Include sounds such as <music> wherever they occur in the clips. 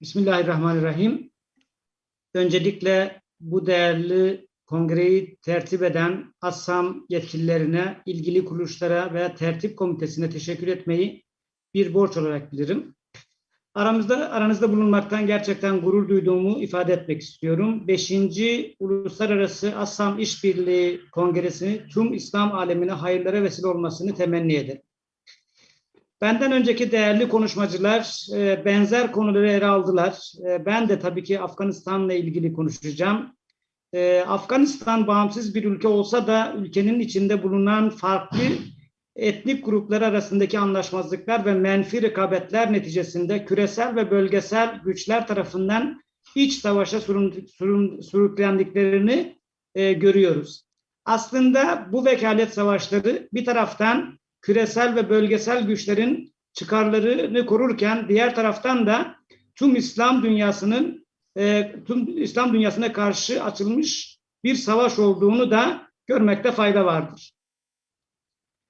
Bismillahirrahmanirrahim. Öncelikle bu değerli kongreyi tertip eden Assam yetkililerine, ilgili kuruluşlara ve tertip komitesine teşekkür etmeyi bir borç olarak bilirim. Aramızda aranızda bulunmaktan gerçekten gurur duyduğumu ifade etmek istiyorum. Beşinci Uluslararası Assam İşbirliği Kongresi tüm İslam alemine hayırlara vesile olmasını temenni ederim. Benden önceki değerli konuşmacılar e, benzer konuları ele aldılar. E, ben de tabii ki Afganistan'la ilgili konuşacağım. E, Afganistan bağımsız bir ülke olsa da ülkenin içinde bulunan farklı etnik gruplar arasındaki anlaşmazlıklar ve menfi rekabetler neticesinde küresel ve bölgesel güçler tarafından iç savaşa sürüklendiklerini görüyoruz. Aslında bu vekalet savaşları bir taraftan küresel ve bölgesel güçlerin çıkarlarını korurken diğer taraftan da tüm İslam dünyasının e, tüm İslam dünyasına karşı açılmış bir savaş olduğunu da görmekte fayda vardır.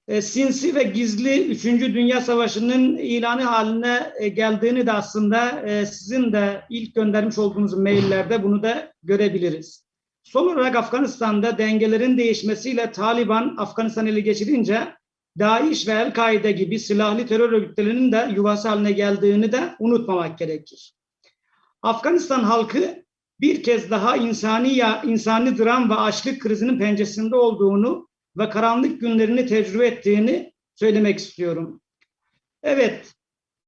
E, sinsi ve gizli 3. Dünya Savaşı'nın ilanı haline e, geldiğini de aslında e, sizin de ilk göndermiş olduğunuz maillerde bunu da görebiliriz. Son olarak Afganistan'da dengelerin değişmesiyle Taliban Afganistan ele geçirince DAEŞ ve El-Kaide gibi silahlı terör örgütlerinin de yuvası haline geldiğini de unutmamak gerekir. Afganistan halkı bir kez daha insani ya insani dram ve açlık krizinin pençesinde olduğunu ve karanlık günlerini tecrübe ettiğini söylemek istiyorum. Evet,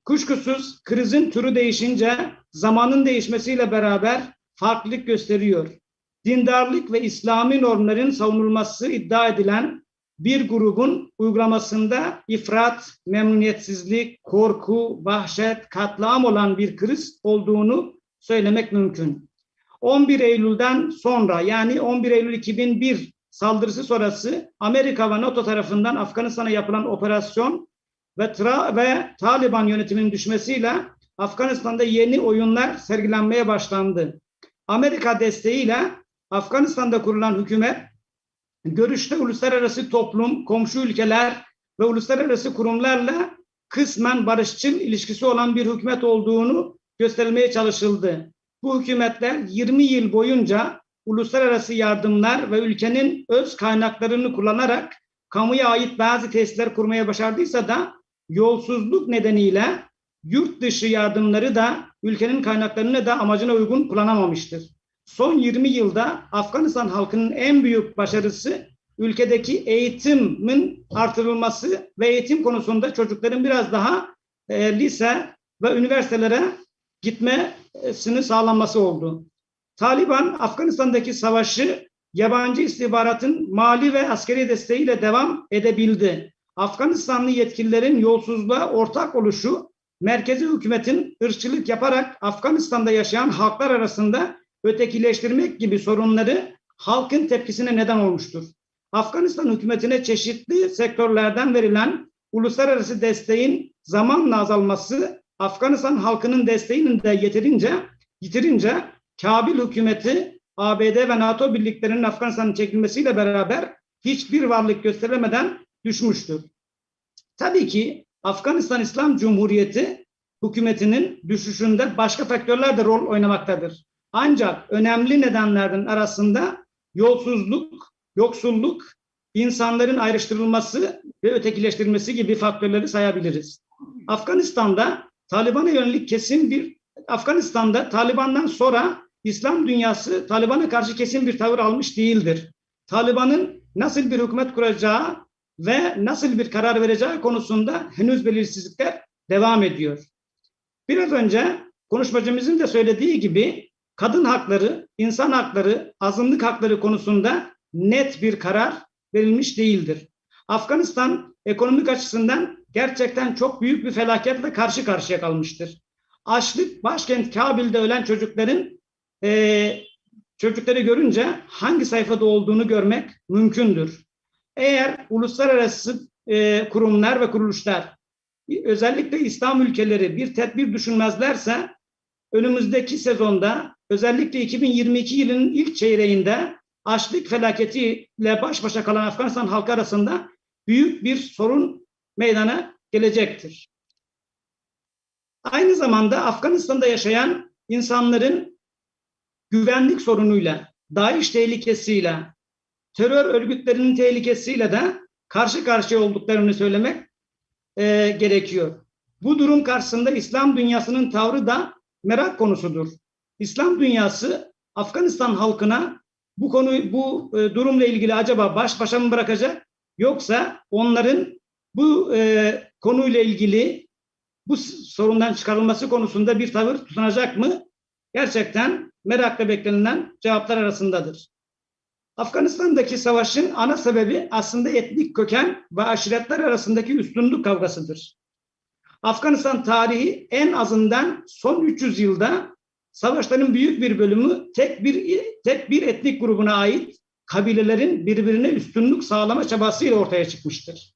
kuşkusuz krizin türü değişince zamanın değişmesiyle beraber farklılık gösteriyor. Dindarlık ve İslami normların savunulması iddia edilen bir grubun uygulamasında ifrat, memnuniyetsizlik, korku, vahşet, katliam olan bir kriz olduğunu söylemek mümkün. 11 Eylül'den sonra yani 11 Eylül 2001 saldırısı sonrası Amerika ve NATO tarafından Afganistan'a yapılan operasyon ve, Tra ve Taliban yönetiminin düşmesiyle Afganistan'da yeni oyunlar sergilenmeye başlandı. Amerika desteğiyle Afganistan'da kurulan hükümet görüşte uluslararası toplum, komşu ülkeler ve uluslararası kurumlarla kısmen barışçıl ilişkisi olan bir hükümet olduğunu gösterilmeye çalışıldı. Bu hükümetler 20 yıl boyunca uluslararası yardımlar ve ülkenin öz kaynaklarını kullanarak kamuya ait bazı tesisler kurmaya başardıysa da yolsuzluk nedeniyle yurt dışı yardımları da ülkenin kaynaklarını da amacına uygun kullanamamıştır. Son 20 yılda Afganistan halkının en büyük başarısı ülkedeki eğitimin artırılması ve eğitim konusunda çocukların biraz daha e, lise ve üniversitelere gitmesini sağlanması oldu. Taliban Afganistan'daki savaşı yabancı istihbaratın mali ve askeri desteğiyle devam edebildi. Afganistanlı yetkililerin yolsuzluğa ortak oluşu merkezi hükümetin ırkçılık yaparak Afganistan'da yaşayan halklar arasında ötekileştirmek gibi sorunları halkın tepkisine neden olmuştur. Afganistan hükümetine çeşitli sektörlerden verilen uluslararası desteğin zamanla azalması Afganistan halkının desteğinin de yeterince yitirince Kabil hükümeti ABD ve NATO birliklerinin Afganistan'ın çekilmesiyle beraber hiçbir varlık gösteremeden düşmüştür. Tabii ki Afganistan İslam Cumhuriyeti hükümetinin düşüşünde başka faktörler de rol oynamaktadır. Ancak önemli nedenlerden arasında yolsuzluk, yoksulluk, insanların ayrıştırılması ve ötekileştirilmesi gibi faktörleri sayabiliriz. Afganistan'da Taliban'a yönelik kesin bir Afganistan'da Taliban'dan sonra İslam dünyası Taliban'a karşı kesin bir tavır almış değildir. Taliban'ın nasıl bir hükümet kuracağı ve nasıl bir karar vereceği konusunda henüz belirsizlikler devam ediyor. Biraz önce konuşmacımızın da söylediği gibi kadın hakları, insan hakları, azınlık hakları konusunda net bir karar verilmiş değildir. Afganistan ekonomik açısından gerçekten çok büyük bir felaketle karşı karşıya kalmıştır. Açlık, başkent Kabil'de ölen çocukların e, çocukları görünce hangi sayfada olduğunu görmek mümkündür. Eğer uluslararası e, kurumlar ve kuruluşlar özellikle İslam ülkeleri bir tedbir düşünmezlerse önümüzdeki sezonda özellikle 2022 yılının ilk çeyreğinde açlık felaketiyle baş başa kalan Afganistan halkı arasında büyük bir sorun meydana gelecektir. Aynı zamanda Afganistan'da yaşayan insanların güvenlik sorunuyla, DAEŞ tehlikesiyle, terör örgütlerinin tehlikesiyle de karşı karşıya olduklarını söylemek e, gerekiyor. Bu durum karşısında İslam dünyasının tavrı da merak konusudur. İslam dünyası Afganistan halkına bu konu bu e, durumla ilgili acaba baş başa mı bırakacak yoksa onların bu e, konuyla ilgili bu sorundan çıkarılması konusunda bir tavır tutunacak mı? Gerçekten merakla beklenilen cevaplar arasındadır. Afganistan'daki savaşın ana sebebi aslında etnik köken ve aşiretler arasındaki üstünlük kavgasıdır. Afganistan tarihi en azından son 300 yılda savaşların büyük bir bölümü tek bir tek bir etnik grubuna ait kabilelerin birbirine üstünlük sağlama çabasıyla ortaya çıkmıştır.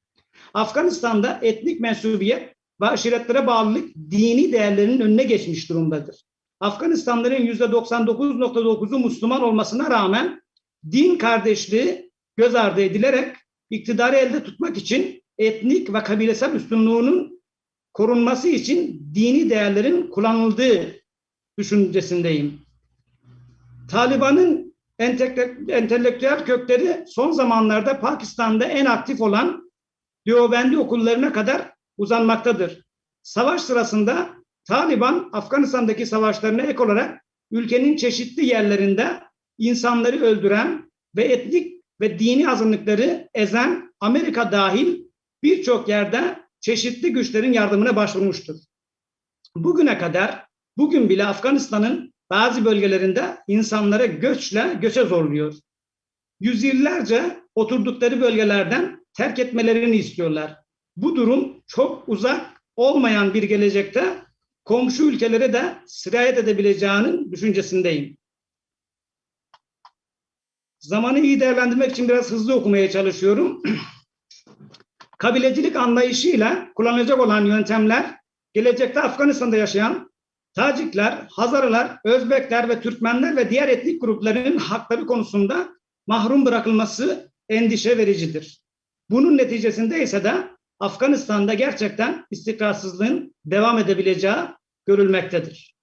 Afganistan'da etnik mensubiyet ve aşiretlere bağlılık dini değerlerinin önüne geçmiş durumdadır. Afganistanlıların %99.9'u Müslüman olmasına rağmen din kardeşliği göz ardı edilerek iktidarı elde tutmak için etnik ve kabilesel üstünlüğünün korunması için dini değerlerin kullanıldığı düşüncesindeyim. Taliban'ın entelektüel kökleri son zamanlarda Pakistan'da en aktif olan Diyobendi okullarına kadar uzanmaktadır. Savaş sırasında Taliban Afganistan'daki savaşlarına ek olarak ülkenin çeşitli yerlerinde insanları öldüren ve etnik ve dini azınlıkları ezen Amerika dahil birçok yerde çeşitli güçlerin yardımına başvurmuştur. Bugüne kadar, bugün bile Afganistan'ın bazı bölgelerinde insanlara göçle göçe zorluyor. Yüzyıllarca oturdukları bölgelerden terk etmelerini istiyorlar. Bu durum çok uzak olmayan bir gelecekte komşu ülkelere de sirayet edebileceğinin düşüncesindeyim. Zamanı iyi değerlendirmek için biraz hızlı okumaya çalışıyorum. <clears throat> Kabilecilik anlayışıyla kullanılacak olan yöntemler gelecekte Afganistan'da yaşayan Tacikler, Hazarlar, Özbekler ve Türkmenler ve diğer etnik grupların hakları konusunda mahrum bırakılması endişe vericidir. Bunun neticesinde ise de Afganistan'da gerçekten istikrarsızlığın devam edebileceği görülmektedir.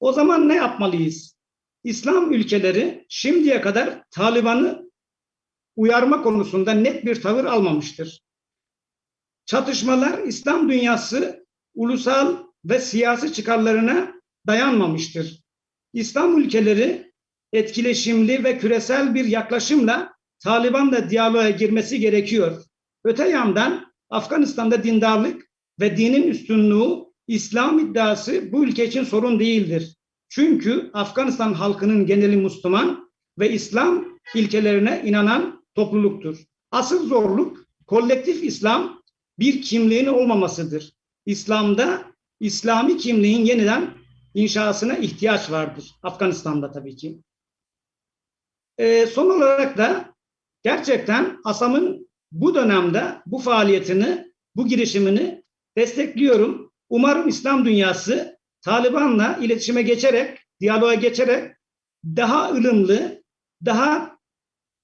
O zaman ne yapmalıyız? İslam ülkeleri şimdiye kadar Taliban'ı uyarma konusunda net bir tavır almamıştır. Çatışmalar İslam dünyası ulusal ve siyasi çıkarlarına dayanmamıştır. İslam ülkeleri etkileşimli ve küresel bir yaklaşımla Taliban'la diyaloğa girmesi gerekiyor. Öte yandan Afganistan'da dindarlık ve dinin üstünlüğü İslam iddiası bu ülke için sorun değildir. Çünkü Afganistan halkının geneli Müslüman ve İslam ilkelerine inanan topluluktur. Asıl zorluk kolektif İslam bir kimliğin olmamasıdır. İslam'da İslami kimliğin yeniden inşasına ihtiyaç vardır. Afganistan'da tabii ki. E, son olarak da gerçekten ASAM'ın bu dönemde bu faaliyetini, bu girişimini destekliyorum. Umarım İslam dünyası Taliban'la iletişime geçerek, diyaloğa geçerek daha ılımlı, daha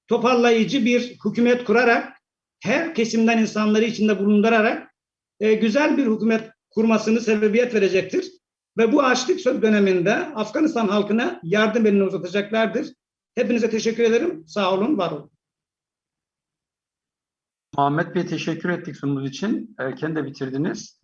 toparlayıcı bir hükümet kurarak, her kesimden insanları içinde bulundurarak e, güzel bir hükümet kurmasını sebebiyet verecektir. Ve bu açlık döneminde Afganistan halkına yardım elini uzatacaklardır. Hepinize teşekkür ederim. Sağ olun, var olun. Muhammed Bey teşekkür ettik sunumuz için. Erken de bitirdiniz.